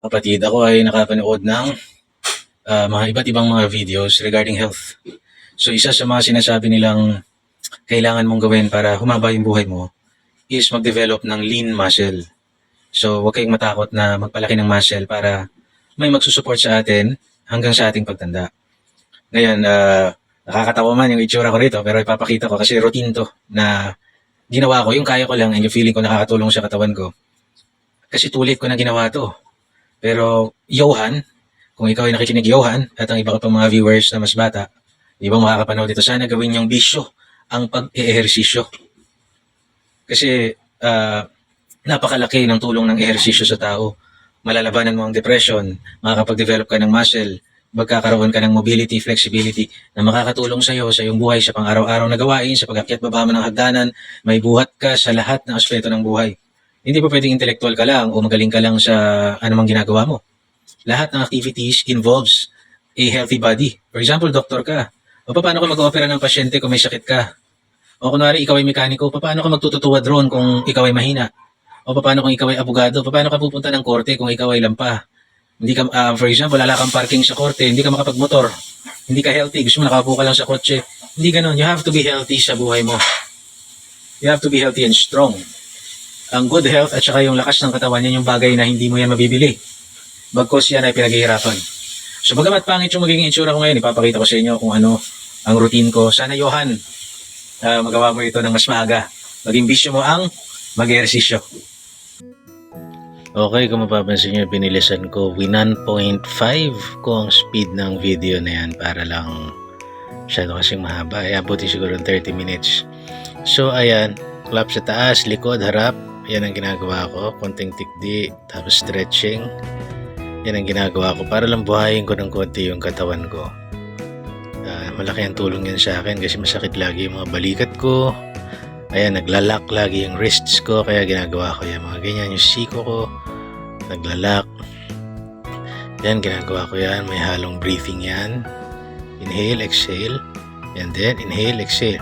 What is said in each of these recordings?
kapatid, ako ay nakapanood ng ah, mga iba't ibang mga videos regarding health. So isa sa mga sinasabi nilang kailangan mong gawin para humaba yung buhay mo is mag-develop ng lean muscle. So huwag kayong matakot na magpalaki ng muscle para may magsusupport sa atin hanggang sa ating pagtanda. Ngayon, ah, nakakatawa man yung itsura ko rito pero ipapakita ko kasi routine to na ginawa ko, yung kaya ko lang and yung feeling ko nakakatulong sa katawan ko. Kasi tulit ko na ginawa to. Pero Johan, kung ikaw ay nakikinig Johan at ang iba ko pang mga viewers na mas bata, di ba makakapanood dito, sana gawin yung bisyo ang pag-ehersisyo. Kasi ah, napakalaki ng tulong ng ehersisyo sa tao. Malalabanan mo ang depression, makakapag-develop ka ng muscle, magkakaroon ka ng mobility, flexibility na makakatulong sa iyo sa iyong buhay sa pang-araw-araw na gawain, sa pag-akyat baba mo ng hagdanan, may buhat ka sa lahat ng aspeto ng buhay. Hindi pa pwedeng intellectual ka lang o magaling ka lang sa anumang ginagawa mo. Lahat ng activities involves a healthy body. For example, doktor ka. O paano ka mag-opera ng pasyente kung may sakit ka? O kunwari, ikaw ay mekaniko, paano ka magtututuwa drone kung ikaw ay mahina? O paano kung ikaw ay abogado? Paano ka pupunta ng korte kung ikaw ay lampa? Hindi ka, ah, for example, wala kang parking sa korte, hindi ka makapagmotor, hindi ka healthy, gusto mo nakaupo ka lang sa kotse. Hindi ganun. You have to be healthy sa buhay mo. You have to be healthy and strong. Ang good health at saka yung lakas ng katawan, yan yung bagay na hindi mo yan mabibili. Bagkos yan ay pinaghihirapan. So bagamat pangit yung magiging itsura ko ngayon, ipapakita ko sa inyo kung ano ang routine ko. Sana Johan, ah, magawa mo ito ng mas maaga. Maging bisyo mo ang mag-ehersisyo. Okay, kung mapapansin nyo, binilisan ko 1.5 ko ang speed ng video na yan para lang masyado kasing mahaba. Ay, abuti siguro ng 30 minutes. So, ayan, clap sa taas, likod, harap. Yan ang ginagawa ko. Konting tikdi, tapos stretching. Yan ang ginagawa ko para lang buhayin ko ng konti yung katawan ko. Ah, malaki ang tulong yan sa akin kasi masakit lagi yung mga balikat ko. Ayan, naglalak lagi yung wrists ko kaya ginagawa ko yan. Mga ganyan yung siko ko. Naglalak. Yan, ginagawa ko yan. May halong breathing yan. Inhale, exhale. And then, inhale, exhale.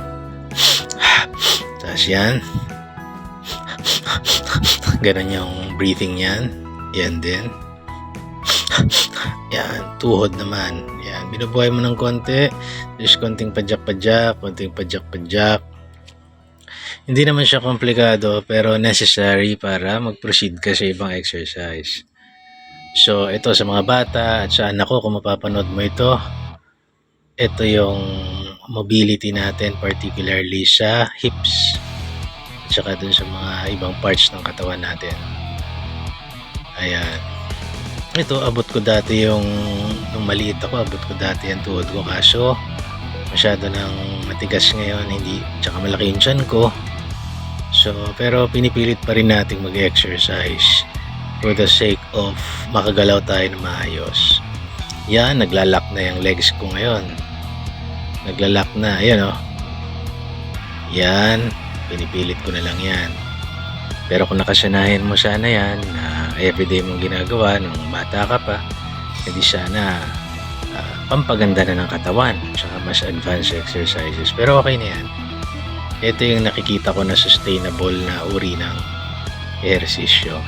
Tapos yan. Ganon yung breathing yan. Yan din. Yan, tuhod naman. Yan, binubuhay mo ng konti. Just konting padyak-padyak, konting padyak-padyak. Hindi naman siya komplikado pero necessary para mag-proceed ka sa ibang exercise. So, ito sa mga bata at sa anak ko, kung mapapanood mo ito, ito yung mobility natin, particularly sa hips at saka dun sa mga ibang parts ng katawan natin. Ayan. Ito, abot ko dati yung, nung maliit ako, abot ko dati yung tuhod ko. Kaso, masyado nang matigas ngayon, hindi, tsaka malaki yung tiyan ko. So, pero pinipilit pa rin nating mag-exercise for the sake of makagalaw tayo na maayos. Yan, naglalak na yung legs ko ngayon. Naglalak na, ayan o. Yan, pinipilit ko na lang yan. Pero kung nakasanahin mo sana yan, na everyday mong ginagawa nung bata ka pa, edi sana ah, pampaganda na ng katawan, tsaka mas advanced exercises. Pero okay na yan ito yung nakikita ko na sustainable na uri ng ehersisyo.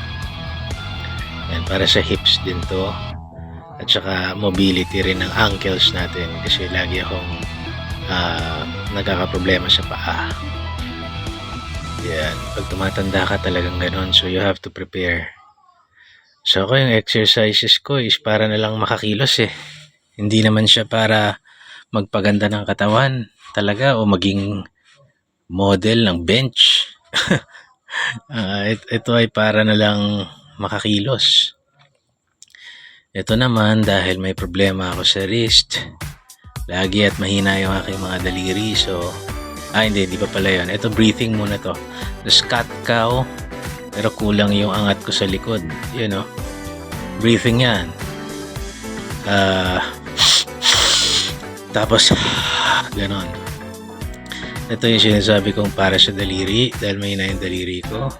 Yan, para sa hips din to. At saka mobility rin ng ankles natin kasi lagi akong ah, nagkakaproblema sa paa. Yan, pag tumatanda ka talagang ganon so you have to prepare. So ako yung exercises ko is para na lang makakilos eh. Hindi naman siya para magpaganda ng katawan talaga o maging model ng bench. Ah, it- ito ay para na lang makakilos. Ito naman dahil may problema ako sa wrist. Lagi at mahina yung aking mga daliri. So, ah hindi, hindi pa pala yun. Ito breathing muna to. Tapos cat cow. Pero kulang yung angat ko sa likod. Yun know? Breathing yan. Ah, tapos, ganon. Ito yung sinasabi kong para sa daliri dahil may na yung daliri ko.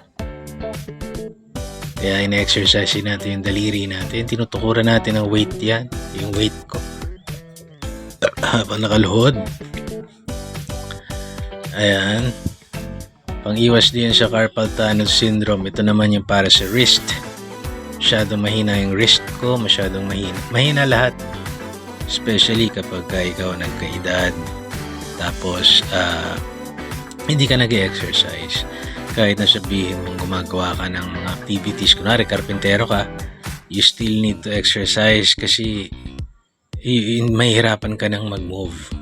Kaya ina-exercise natin yung daliri natin. Tinutukuran natin ang weight yan. Yung weight ko. Habang nakaluhod. Ayan. Pang iwas din sa carpal tunnel syndrome. Ito naman yung para sa wrist. masyadong mahina yung wrist ko, masyadong mahina. Mahina lahat. Especially kapag ka ikaw nagkaedad. Tapos, ah, hindi ka nag exercise Kahit na sabihin mong gumagawa ka ng mga activities, kunwari karpintero ka, you still need to exercise kasi mahihirapan ka nang mag-move.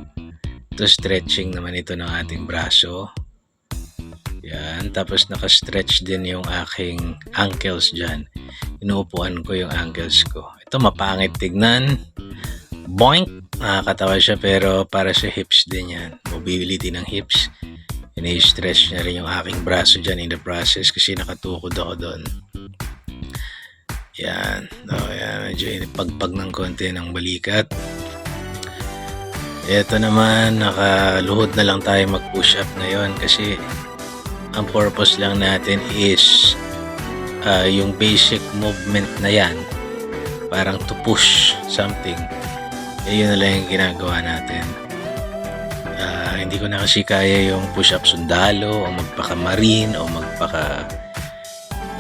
Ito stretching naman ito ng ating braso. Yan. Tapos naka-stretch din yung aking ankles dyan. Inuupuan ko yung ankles ko. Ito mapangit tignan. Boink! Nakakatawa siya pero para sa hips din yan. Mobility ng hips. Ini-stretch niya rin yung aking braso dyan in the process kasi nakatukod ako doon. Yan. Oh, yan. Medyo pagpag ng konti ng balikat. Ito naman, nakaluhod na lang tayo mag-push up ngayon kasi ang purpose lang natin is ah, yung basic movement na yan. Parang to push something. Eh, yun na lang yung ginagawa natin. Ah, hindi ko na kasi kaya yung push up sundalo o magpaka marine o magpaka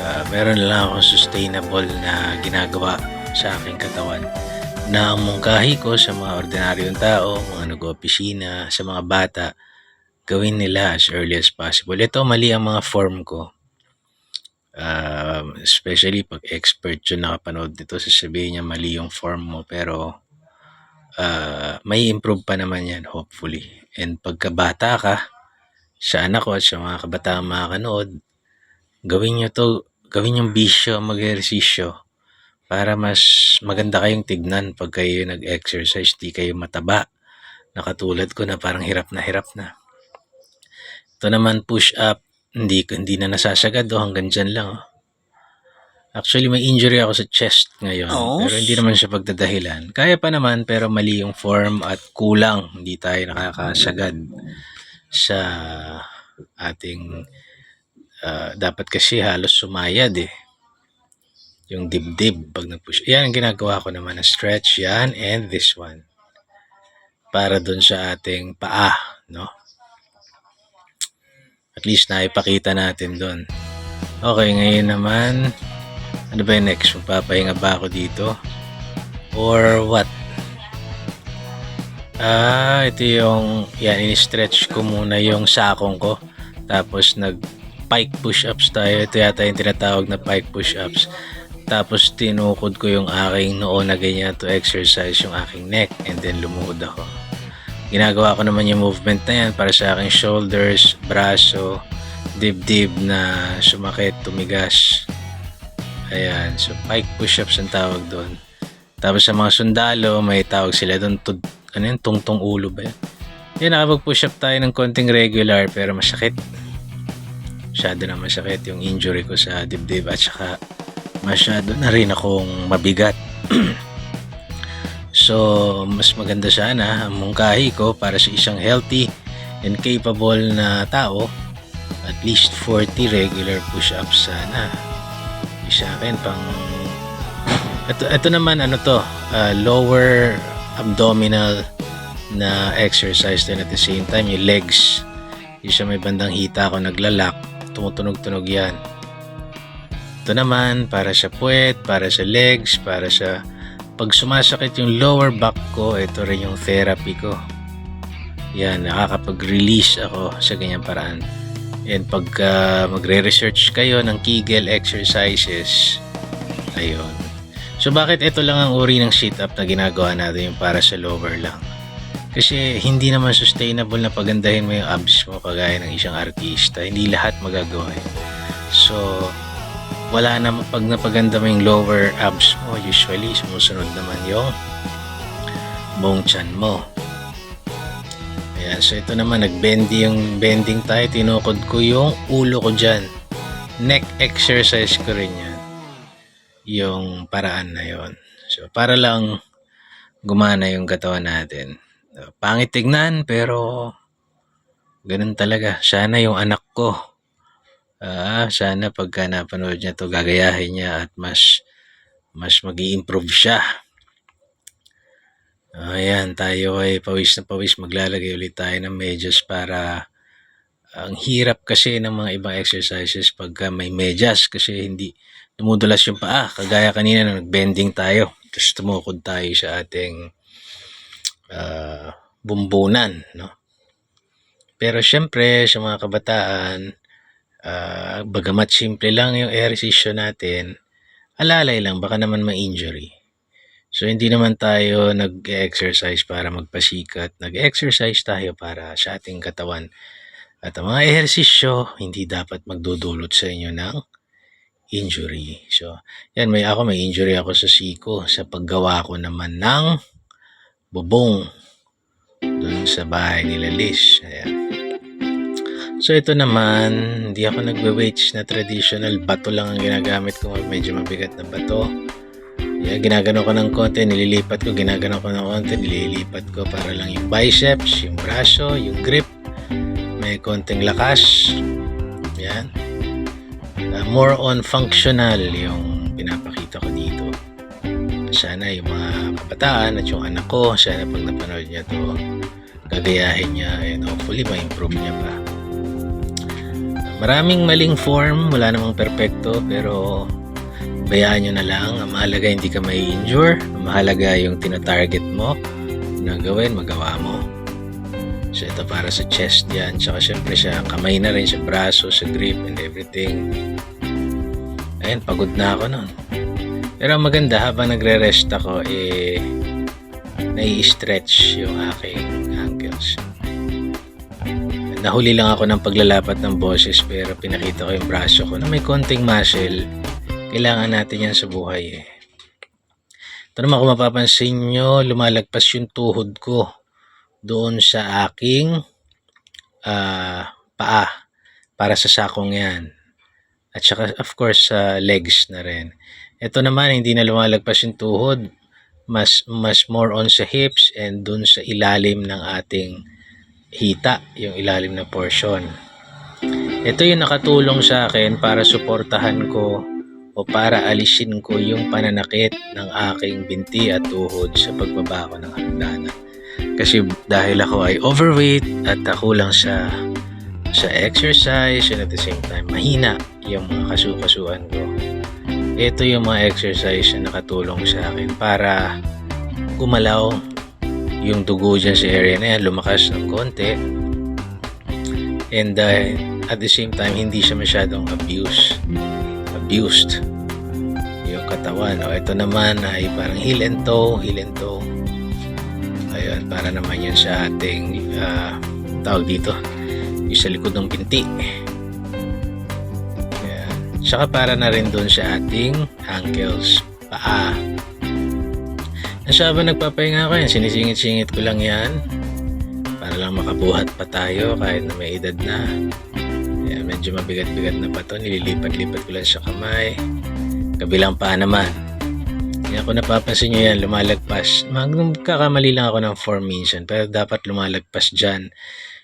ah, meron lang akong sustainable na ginagawa sa aking katawan na ang mungkahi ko sa mga ordinaryong tao, mga nag-opisina, sa mga bata, gawin nila as early as possible. Ito, mali ang mga form ko. Um, especially pag expert yun nakapanood nito, sasabihin niya mali yung form mo. Pero ah, may improve pa naman yan, hopefully. And pagkabata ka, sa anak ko at sa mga kabataan makakanood, gawin nyo to, gawin yung bisyo, mag-ehersisyo para mas maganda kayong tignan pag kayo nag-exercise, di kayo mataba. Nakatulad ko na parang hirap na hirap na. Ito naman push up, hindi hindi na nasasagad oh, hanggang dyan lang. Oh. Actually, may injury ako sa chest ngayon. Oh. Pero hindi naman siya pagdadahilan. Kaya pa naman, pero mali yung form at kulang. Hindi tayo nakakasagad sa ating... ah, dapat kasi halos sumayad eh. Yung dibdib pag nag-push. Yan ang ginagawa ko naman na stretch. Yan and this one. Para dun sa ating paa, no? At least naipakita natin doon. Okay, ngayon naman, ano ba yung next? Magpapahinga ba ako dito? Or what? Ah, ito yung, yan, in-stretch ko muna yung sakong ko. Tapos nag pike push-ups tayo. Ito yata yung tinatawag na pike push-ups. Tapos tinukod ko yung aking noo na ganyan to exercise yung aking neck and then lumuhod ako. Ginagawa ko naman yung movement na yan para sa aking shoulders, braso, dibdib na sumakit, tumigas. Ayan, so pike push-ups ang tawag doon. Tapos sa mga sundalo, may tawag sila doon, tud, ano yun, tungtong ulo ba yan? Yan, nakapag-push up tayo ng konting regular pero masakit. Masyado na masakit yung injury ko sa dibdib at saka masyado na rin akong mabigat. so, mas maganda sana ang mungkahi ko para sa isang healthy and capable na tao at least 40 regular push-ups sana. Sa akin, pang... Ito, ito naman, ano to, ah, lower abdominal na exercise din at the same time, yung legs. Yung sa may bandang hita ako naglalak, tumutunog-tunog yan. Ito naman, para sa puwet, para sa legs, para sa... Pag sumasakit yung lower back ko, ito rin yung therapy ko. Yan, nakakapag-release ako sa ganyang paraan. And pagka magre-research kayo ng Kegel exercises, ayun. So bakit ito lang ang uri ng sit-up na ginagawa natin yung para sa lower lang? Kasi hindi naman sustainable na pagandahin mo yung abs mo kagaya ng isang artista. Hindi lahat magagawa yun. So, wala na pag napaganda mo yung lower abs mo, usually sumusunod naman yung buong chan mo. Ayan, so ito naman, nag-bendy yung bending tayo. Tinukod ko yung ulo ko dyan. Neck exercise ko rin yan. Yung paraan na yon. So, para lang gumana yung katawan natin. Pangit tignan, pero ganun talaga. Sana yung anak ko, ah, sana pagka napanood niya to gagayahin niya at mas mas mag improve siya. Ayan, tayo ay pawis na pawis. Maglalagay ulit tayo ng medyas para ang hirap kasi ng mga ibang exercises pagka may medyas kasi hindi dumudulas yung paa. Kagaya kanina nung nag-bending tayo. Tapos tumukod tayo sa ating ah, bumbunan. No? Pero syempre, sa mga kabataan, ah, bagamat simple lang yung ehersisyo natin, alalay lang, baka naman ma-injury. So, hindi naman tayo nag-exercise para magpasikat. Nag-exercise tayo para sa ating katawan. At ang mga ehersisyo, hindi dapat magdudulot sa inyo ng injury. So, yan, may ako, may injury ako sa siko sa paggawa ko naman ng bubong doon sa bahay nila Liz. Ayan. So, ito naman, hindi ako nagwe-weights na traditional. Bato lang ang ginagamit ko. Medyo mabigat na bato. Yeah, ginagano ko ng konti, nililipat ko, ginagano ko ng konti, nililipat ko para lang yung biceps, yung braso, yung grip, may konting lakas. Yan. Uh, more on functional yung pinapakita ko dito. Sana yung mga kabataan at yung anak ko, sana pag napanood niya to, gagayahin niya and hopefully ma-improve niya pa. Maraming maling form, wala namang perpekto, pero bayaan nyo na lang. Ang mahalaga hindi ka may injure. Ang mahalaga yung tinatarget mo na gawin, magawa mo. So ito para sa chest yan. Tsaka syempre siya, kamay na rin sa braso, sa grip and everything. Ayun, pagod na ako nun. Pero ang maganda, habang nagre-rest ako, eh, nai-stretch yung aking ankles. Nahuli lang ako ng paglalapat ng boses pero pinakita ko yung braso ko na may konting muscle kailangan natin yan sa buhay eh. Ito naman kung mapapansin nyo, lumalagpas yung tuhod ko doon sa aking ah, paa para sa sakong yan. At saka of course sa legs na rin. Ito naman hindi na lumalagpas yung tuhod. Mas, mas more on sa hips and doon sa ilalim ng ating hita, yung ilalim na portion. Ito yung nakatulong sa akin para suportahan ko o para alisin ko yung pananakit ng aking binti at tuhod sa pagbaba ko ng hagdanan. Kasi dahil ako ay overweight at ako lang sa sa exercise and at the same time mahina yung mga kasukasuan ko. Ito yung mga exercise na nakatulong sa akin para gumalaw yung dugo dyan sa area na yan, lumakas ng konti. And uh, at the same time, hindi siya masyadong abuse abused yung katawan. O ito naman ay parang heel and toe, heel and toe. Ayun, para naman yun sa ating ah, tawag dito, yung sa likod ng binti. Ayan. Tsaka para na rin doon sa ating ankles, paa. Nasa habang nagpapahinga ako yan, sinisingit-singit ko lang yan para lang makabuhat pa tayo kahit na may edad na. Ayan, medyo mabigat-bigat na pa to. Nililipat-lipat ko lang sa kamay. Kabilang pa naman. Kaya kung napapansin nyo yan, lumalagpas. Magkakamali lang ako ng formation pero dapat lumalagpas dyan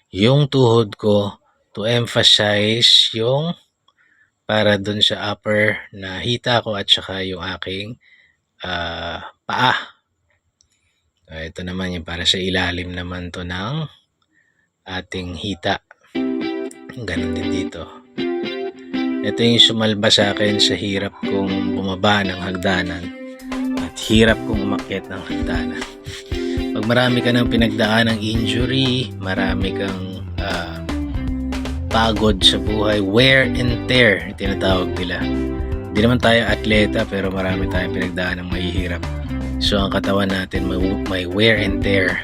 yung tuhod ko to emphasize yung para dun sa upper na hita ko at saka yung aking ah, paa. Ah, ito naman yung para sa ilalim naman to ng ating hita. Ganon din dito. Ito yung sumalba sa akin sa hirap kong bumaba ng hagdanan at hirap kong umakyat ng hagdanan. Pag marami ka ng pinagdaan ng injury, marami kang ah, pagod sa buhay, wear and tear, tinatawag nila. Hindi naman tayo atleta pero marami tayong pinagdaan ng mahihirap. So ang katawan natin may, may wear and tear.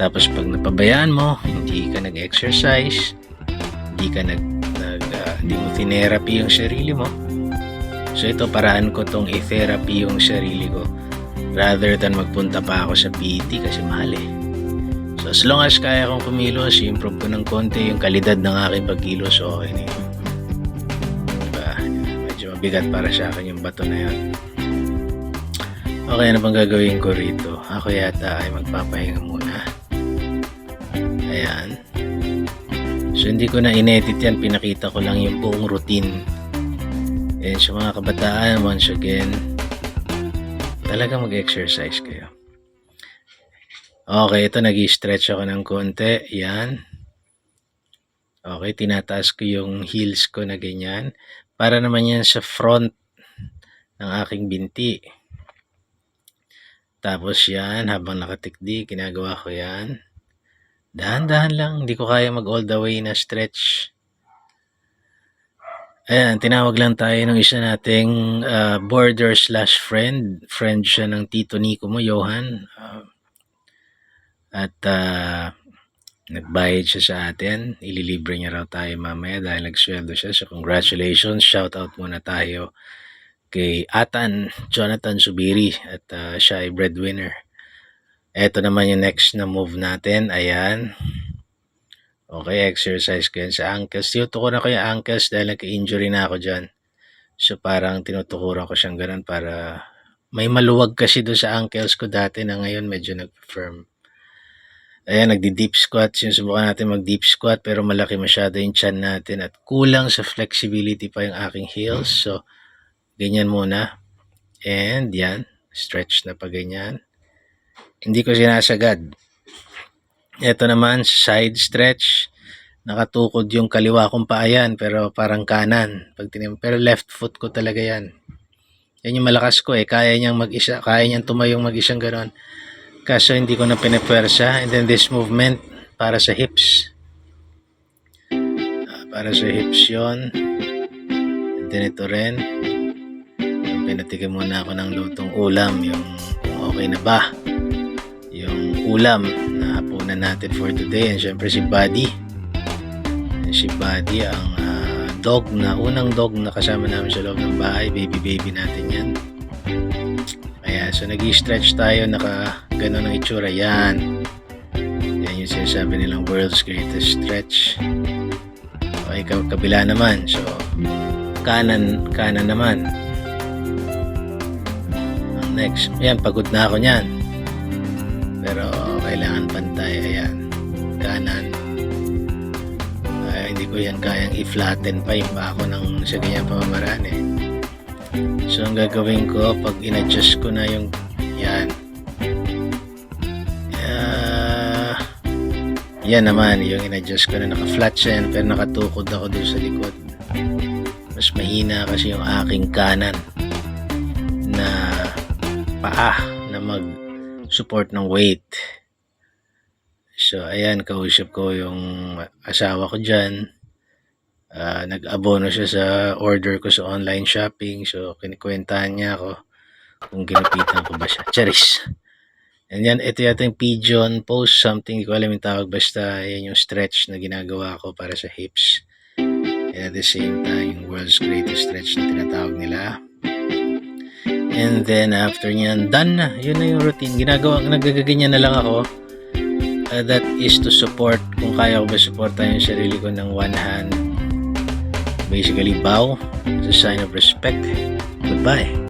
Tapos pag napabayaan mo, hindi ka nag-exercise, hindi ka nag, nag ah, hindi mo therapy yung sarili mo. So ito paraan ko tong i-therapy yung sarili ko rather than magpunta pa ako sa PT kasi mahal eh. So as long as kaya kong kumilos, improve ko ng konti yung kalidad ng aking pagkilos, okay na yun. Diba? Medyo mabigat para sa akin yung bato na yun. Okay, ano bang gagawin ko rito? Ako yata ay magpapahinga muna. Ayan. So hindi ko na inedit yan, pinakita ko lang yung buong routine. And sa mga kabataan, once again, talaga mag-exercise kayo. Okay, ito nag-stretch ako ng konti. Yan. Okay, tinataas ko yung heels ko na ganyan. Para naman yan sa front ng aking binti. Tapos yan, habang nakatikdi, ginagawa ko yan. Dahan-dahan lang, hindi ko kaya mag all the way na stretch. Ayan, tinawag lang tayo ng isa nating ah, border slash friend. Friend siya ng tito Nico mo, Johan. Ah, at ah, nagbayad siya sa atin. Ililibre niya raw tayo mamaya dahil nagsweldo siya. So congratulations, shout out muna tayo kay Atan Jonathan Subiri at ah, siya ay breadwinner. Ito naman yung next na move natin. Ayan. Okay, exercise ko yan sa ankles. Tinutukuran ko yung ankles dahil nagka-injury na ako dyan. So parang tinutukuran ko siyang ganun para may maluwag kasi doon sa ankles ko dati na ngayon medyo nag-firm. Ayan, nagdi-deep squat. Sinusubukan natin mag-deep squat pero malaki masyado yung chan natin at kulang sa flexibility pa yung aking heels. So, ganyan muna. And yan, stretch na pa ganyan. Hindi ko sinasagad. Ito naman, side stretch. Nakatukod yung kaliwa kong paa yan, pero parang kanan. Pag tinim, pero left foot ko talaga yan. Yan yung malakas ko eh. Kaya niyang mag-isa, kaya niyang tumayong mag-isang ganon. Kaso hindi ko na pinapwersa. And then this movement, para sa hips. Ah, para sa hips yon And then ito rin. Pinatikim muna ako ng lutong ulam. Yung kung okay na ba. Yung ulam na hapunan natin for today. And syempre si Buddy. And si Buddy ang ah, dog na, unang dog na kasama namin sa loob ng bahay. Baby baby natin yan. Kaya so nag stretch tayo. Naka ganun ang itsura. Yan. Yan yung sinasabi nilang world's greatest stretch. Okay, ka- kabila naman. So, kanan, kanan naman. Ang next, yan, pagod na ako niyan. Pero kailangan pantay, ayan. Kanan. Ay, hindi ko yan kayang i-flatten pa yung pa ako ng sa ganyan pamamaraan eh. So, ang gagawin ko, pag in-adjust ko na yung yan. Ah, yan naman, yung in-adjust ko na naka-flat siya yan, pero nakatukod ako doon sa likod. Mas mahina kasi yung aking kanan na paa na mag-support ng weight. So, ayan, kausap ko yung asawa ko dyan. Ah, nag-abono siya sa order ko sa online shopping. So, kinikwentahan niya ako kung ginapitan ko ba siya. Charis! And yan, ito yata yung pigeon pose, something, hindi ko alam yung tawag. Basta, yan yung stretch na ginagawa ko para sa hips. And at the same time, yung world's greatest stretch na tinatawag nila. And then, after nyan, done na. Yun na yung routine. Ginagawa, nagagaganyan na lang ako. Uh, that is to support, kung kaya ko ba supportan yung sarili ko ng one hand. Basically, bow as a sign of respect. Goodbye.